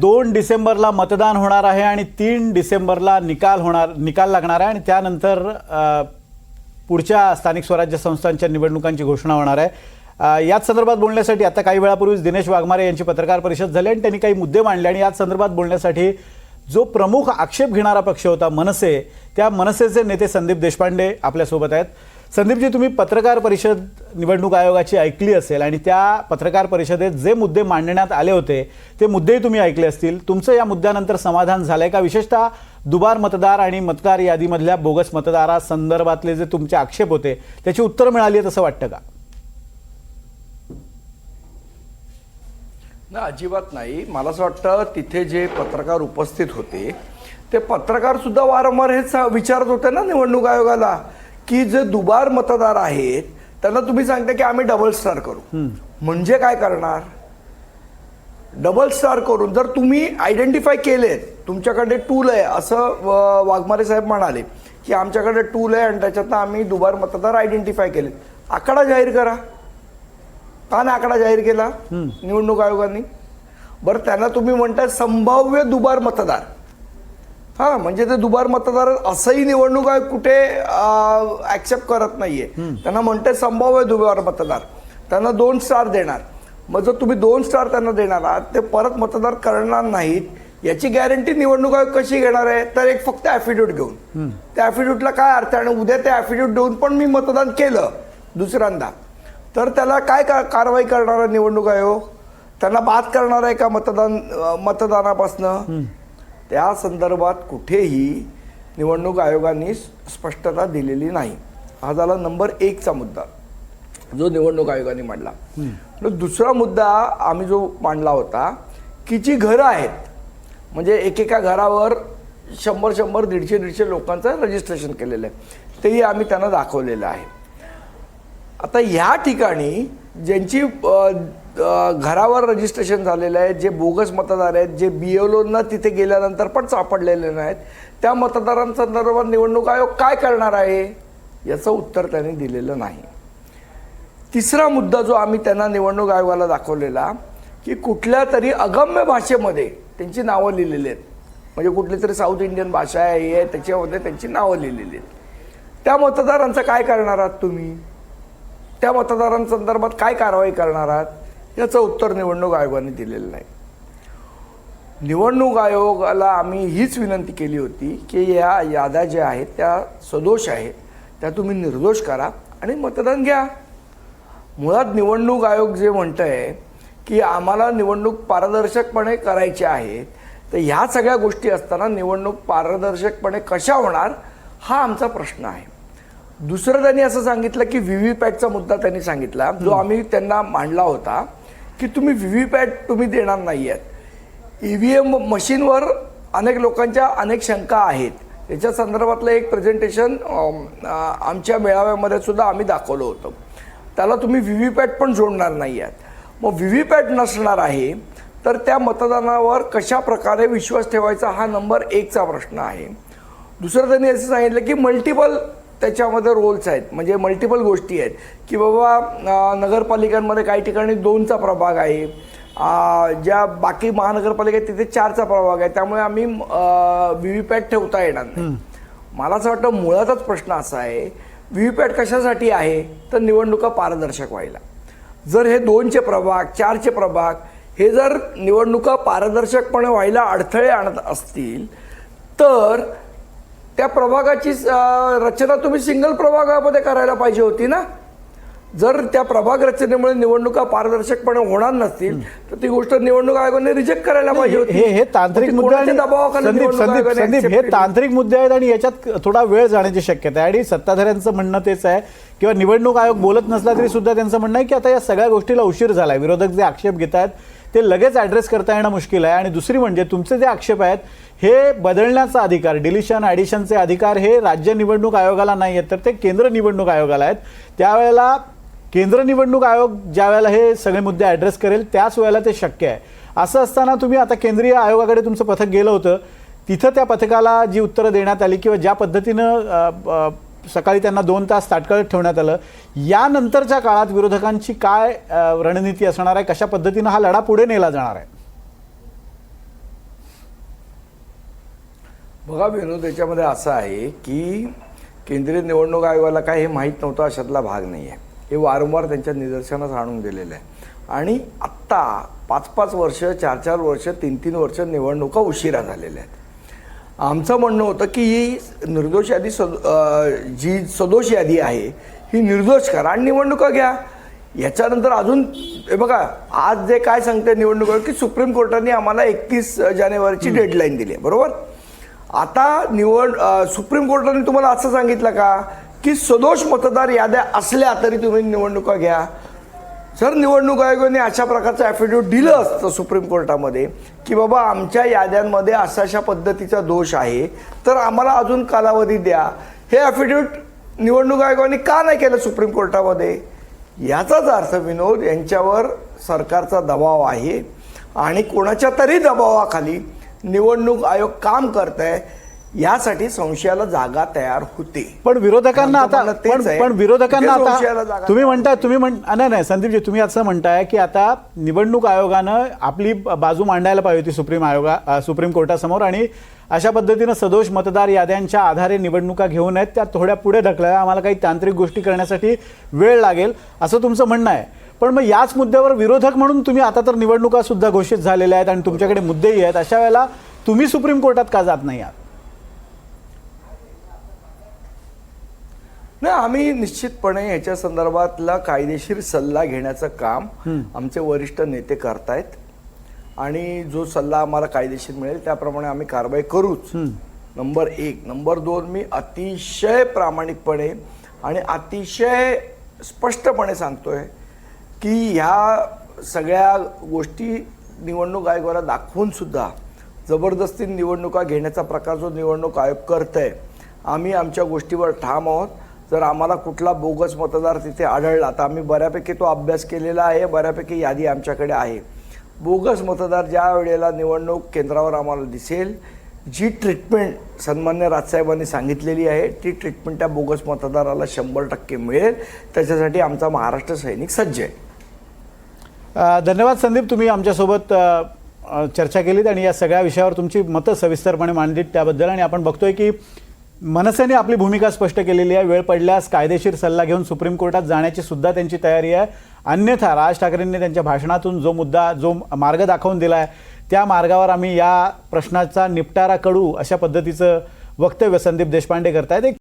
दोन डिसेंबरला मतदान होणार आहे आणि तीन डिसेंबरला निकाल होणार निकाल लागणार आहे आणि त्यानंतर पुढच्या स्थानिक स्वराज्य संस्थांच्या निवडणुकांची घोषणा होणार आहे. याच संदर्भात बोलण्यासाठी आता काही वेळापूर्वीच दिनेश वाघमारे यांची पत्रकार परिषद झाली आणि त्यांनी काही मुद्दे मांडले आणि याच संदर्भात बोलण्यासाठी जो प्रमुख आक्षेप घेणारा पक्ष होता मनसे त्या मनसेचे नेते संदीप देशपांडे आपल्यासोबत आहेत. संदीपजी तुम्ही पत्रकार परिषद निवडणूक आयोगाची ऐकली असेल आणि त्या पत्रकार परिषदेत जे मुद्दे मांडण्यात आले होते ते मुद्देही तुम्ही ऐकले असतील. तुमचं या मुद्द्यानंतर समाधान झालंय का? विशेषतः दुबार मतदार आणि मतदार यादीमधल्या बोगस मतदारासंदर्भातले जे तुमचे आक्षेप होते त्याची उत्तर मिळाली आहेत असं वाटतं का? ना अजिबात नाही. मला असं वाटतं तिथे जे पत्रकार उपस्थित होते ते पत्रकार सुद्धा वारंवार हेच विचारत होते ना निवडणूक आयोगाला. की जे दुबार मतदार आहेत त्यांना तुम्ही सांगता की आम्ही डबल स्टार करू. म्हणजे काय करणार? डबल स्टार करून जर तुम्ही आयडेंटिफाय केलेत तुमच्याकडे टूल आहे असं वाघमारे साहेब म्हणाले की आमच्याकडे टूल आहे आणि त्याच्यातनं आम्ही दुबार मतदार आयडेंटिफाय केले आकडा जाहीर करा. का नाही आकडा जाहीर केला? निवडणूक आयोगाने? बरं त्यांना तुम्ही म्हणताय संभाव्य दुबार मतदार. हा म्हणजे ते दुबार मतदार असंही निवडणूक आयोग कुठे ऍक्सेप्ट करत नाहीये. त्यांना म्हणते संभाव्य दुबार मतदार. त्यांना दोन स्टार देणार. मग जर तुम्ही दोन स्टार त्यांना देणार आहात ते परत मतदार करणार नाहीत. याची गॅरंटी निवडणूक आयोग कशी घेणार आहे? तर एक फक्त ऍफिडेविट घेऊन. त्या ऍफिडेविटला काय अर्थ आहे? आणि उद्या ते ऍफिडेविट देऊन पण मी मतदान केलं दुसऱ्यांदा. तर त्याला काय का कारवाई करणार आहे निवडणूक आयोग? त्यांना बाद करणार आहे का मतदान मतदानापासनं? त्या संदर्भात कुठेही निवडणूक आयोगाने स्पष्टता दिलेली नाही. हा झाला नंबर एकचा मुद्दा जो निवडणूक आयोगाने मांडला. दुसरा मुद्दा आम्ही जो मांडला होता की जी घरं आहेत म्हणजे एकेका घरावर शंभर शंभर दीडशे दीडशे लोकांचं रजिस्ट्रेशन केलेलं आहे. तेही आम्ही त्यांना दाखवलेलं आहे. आता ह्या ठिकाणी ज्यांची घरावर रजिस्ट्रेशन झालेलं आहे जे बोगस मतदार आहेत जे बी एल तिथे गेल्यानंतर पण सापडलेले नाहीत त्या मतदारांसंदर्भात निवडणूक आयोग काय करणार आहे याचं उत्तर त्यांनी दिलेलं नाही. तिसरा मुद्दा जो आम्ही त्यांना निवडणूक आयोगाला दाखवलेला की कुठल्या तरी अगम्य भाषेमध्ये त्यांची नावं लिहिलेली आहेत. म्हणजे कुठली तरी साऊथ इंडियन भाषा आहे हे आहे त्याच्यामध्ये त्यांची नावं लिहिलेली आहेत. त्या मतदारांचं काय करणार आहात तुम्ही? त्या मतदारांसंदर्भात काय कारवाई करणार आहात? याचं उत्तर निवडणूक आयोगाने दिलेलं नाही. निवडणूक आयोगाला आम्ही हीच विनंती केली होती की या याद्या ज्या आहेत त्या सदोष आहेत त्या तुम्ही निर्दोष करा आणि मतदान घ्या. मुळात निवडणूक आयोग जे म्हणत आहे की आम्हाला निवडणूक पारदर्शकपणे करायची आहेत तर ह्या सगळ्या गोष्टी असताना निवडणूक पारदर्शकपणे कशा होणार हा आमचा प्रश्न आहे. दुसरं त्यांनी असं सांगितलं की व्ही व्ही पॅटचा मुद्दा त्यांनी सांगितला जो आम्ही त्यांना मांडला होता की तुम्ही व्ही व्ही पॅट तुम्ही देणार नाही आहेत ई व्ही एम मशीनवर अनेक लोकांच्या अनेक शंका आहेत. याच्या संदर्भातलं एक प्रेझेंटेशन आमच्या मेळाव्यामध्ये सुद्धा आम्ही दाखवलं होतं. त्याला तुम्ही व्ही व्ही पॅट पण जोडणार नाही आहात मग व्ही व्ही पॅट नसणार आहे तर त्या मतदानावर कशा प्रकारे विश्वास ठेवायचा हा नंबर एकचा प्रश्न आहे. दुसरं त्यांनी असं सांगितलं की मल्टिपल त्याच्यामध्ये रोल्स आहेत. म्हणजे मल्टिपल गोष्टी आहेत. की बाबा नगरपालिकांमध्ये काही ठिकाणी दोनचा प्रभाग आहे. ज्या बाकी महानगरपालिका आहेत तिथे चारचा प्रभाग आहे. त्यामुळे आम्ही व्ही व्ही पॅट ठेवता येणार नाही. मला असं वाटतं मुळातच प्रश्न असा आहे व्ही व्ही पॅट कशासाठी आहे? तर निवडणुका पारदर्शक व्हायला. जर हे दोनचे प्रभाग चारचे प्रभाग हे जर निवडणुका पारदर्शकपणे व्हायला अडथळे आणत असतील तर त्या प्रभागाची रचना तुम्ही सिंगल प्रभागामध्ये करायला पाहिजे होती ना? जर त्या प्रभाग रचनेमुळे निवडणुका पारदर्शकपणे होणार नसतील तर ती गोष्ट निवडणूक आयोगाने रिजेक्ट करायला पाहिजे होती. हे हे तांत्रिक मुद्दे हे? तांत्रिक मुद्दे आहेत आणि याच्यात थोडा वेळ जाण्याची शक्यता आहे. आणि सत्ताधाऱ्यांचं म्हणणं तेच आहे किंवा निवडणूक आयोग बोलत नसला तरी सुद्धा त्यांचं म्हणणं आहे की आता या सगळ्या गोष्टीला उशीर झाला आहे विरोधक जे आक्षेप घेत आहेत ते लगेच ॲड्रेस करता येणं मुश्किल आहे. आणि दुसरी म्हणजे तुमचे जे आक्षेप आहेत हे बदलण्याचा अधिकार डिलिशन ॲडिशनचे अधिकार हे राज्य निवडणूक आयोगाला नाही आहेत तर ते केंद्र निवडणूक आयोगाला आहेत. त्यावेळेला केंद्र निवडणूक आयोग ज्या वेळेला हे सगळे मुद्दे ॲड्रेस करेल त्याच वेळेला ते शक्य आहे. असं असताना तुम्ही आता केंद्रीय आयोगाकडे तुमचं पथक गेलं होतं. तिथं त्या पथकाला जी उत्तरं देण्यात आली किंवा ज्या पद्धतीनं सकाळी त्यांना दोन तास ताटकळत ठेवण्यात आलं. यानंतरच्या काळात विरोधकांची काय रणनीती असणार आहे? कशा पद्धतीनं हा लढा पुढे नेला जाणार आहे? बघा विनोद याच्यामध्ये असं आहे की केंद्रीय निवडणूक आयोगाला काय हे माहीत नव्हतं अशातला भाग नाही आहे हे वारंवार त्यांच्या निदर्शनास आणून दिलेलं आहे. आणि आत्ता पाच पाच वर्ष चार चार वर्ष तीन तीन वर्ष निवडणुका उशिरा झालेल्या आहेत. आमचं म्हणणं होतं की ही निर्दोष यादी सद जी सदोष यादी आहे ही निर्दोष करा आणि निवडणुका घ्या. याच्यानंतर अजून हे बघा आज जे काय सांगते निवडणूक की सुप्रीम कोर्टाने आम्हाला एकतीस जानेवारीची डेडलाईन दिली आहे बरोबर? आता निवड सुप्रीम कोर्टाने तुम्हाला असं सांगितलं का की सदोष मतदार याद्या असल्या तरी तुम्ही निवडणुका घ्या. जर निवडणूक आयोगाने अशा प्रकारचं ॲफिडेव्हिट दिलं असतं सुप्रीम कोर्टामध्ये की बाबा आमच्या याद्यांमध्ये अशा अशा पद्धतीचा दोष आहे तर आम्हाला अजून कालावधी द्या. हे ॲफिडेव्हिट निवडणूक आयोगाने का नाही केलं सुप्रीम कोर्टामध्ये? याचाच अर्थ विनोद यांच्यावर सरकारचा दबाव आहे आणि कोणाच्या तरी दबावाखाली निवडणूक आयोग काम करत आहे यासाठी संशयाला जागा तयार होते. पण विरोधकांना आता पण विरोधकांना आता तुम्ही म्हणताय तुम्ही म्हण नाही नाही संदीपजी तुम्ही असं म्हणताय की आता निवडणूक आयोगानं आपली बाजू मांडायला पाहिजे होती सुप्रीम आयोगा सुप्रीम कोर्टासमोर आणि अशा पद्धतीनं सदोष मतदार याद्यांच्या आधारे निवडणुका घेऊन आहेत त्या थोड्या पुढे ढकलाव्या आम्हाला काही तांत्रिक गोष्टी करण्यासाठी वेळ लागेल असं तुमचं म्हणणं आहे. पण मग याच मुद्द्यावर विरोधक म्हणून तुम्ही आता तर निवडणुका सुद्धा घोषित झालेल्या आहेत आणि तुमच्याकडे मुद्देही आहेत. अशा वेळेला तुम्ही सुप्रीम कोर्टात का जात नाही आहात? नाही आम्ही निश्चितपणे याच्या संदर्भातला कायदेशीर सल्ला घेण्याचं काम आमचे वरिष्ठ नेते करतायत. आणि जो सल्ला आम्हाला कायदेशीर मिळेल त्याप्रमाणे आम्ही कारवाई करूच. नंबर एक. नंबर दोन मी अतिशय प्रामाणिकपणे आणि अतिशय स्पष्टपणे सांगतोय की ह्या सगळ्या गोष्टी निवडणूक आयोगाला दाखवून सुद्धा जबरदस्ती निवडणुका घेण्याचा प्रकार जो निवडणूक आयोग करत आहे आम्ही आमच्या गोष्टीवर ठाम आहोत. जर आम्हाला कुठला बोगस मतदार तिथे आढळला तर आम्ही बऱ्यापैकी तो अभ्यास केलेला आहे बऱ्यापैकी यादी आमच्याकडे आहे. बोगस मतदार ज्या वेळेला निवडणूक केंद्रावर आम्हाला दिसेल जी ट्रीटमेंट सन्मान्य राजसाहेबांनी सांगितलेली आहे ती ट्रीटमेंट त्या बोगस मतदाराला शंभर टक्के मिळेल. त्याच्यासाठी आमचा महाराष्ट्र सैनिक सज्ज आहे. धन्यवाद संदीप तुम्ही आमच्यासोबत चर्चा केलीत आणि या सगळ्या विषयावर तुमची मतं सविस्तरपणे मांडलीत त्याबद्दल. आणि आपण बघतोय की मनसेने आपली भूमिका स्पष्ट केलेली आहे. वेळ पडल्यास कायदेशीर सल्ला घेऊन सुप्रीम कोर्टात जाण्याची सुद्धा त्यांची तयारी आहे. अन्यथा राज ठाकरेंनी त्यांच्या भाषणातून जो मुद्दा जो मार्ग दाखवून दिला आहे त्या मार्गावर आम्ही या प्रश्नाचा निपटारा करू अशा पद्धतीचं वक्तव्य संदीप देशपांडे करतायत. एक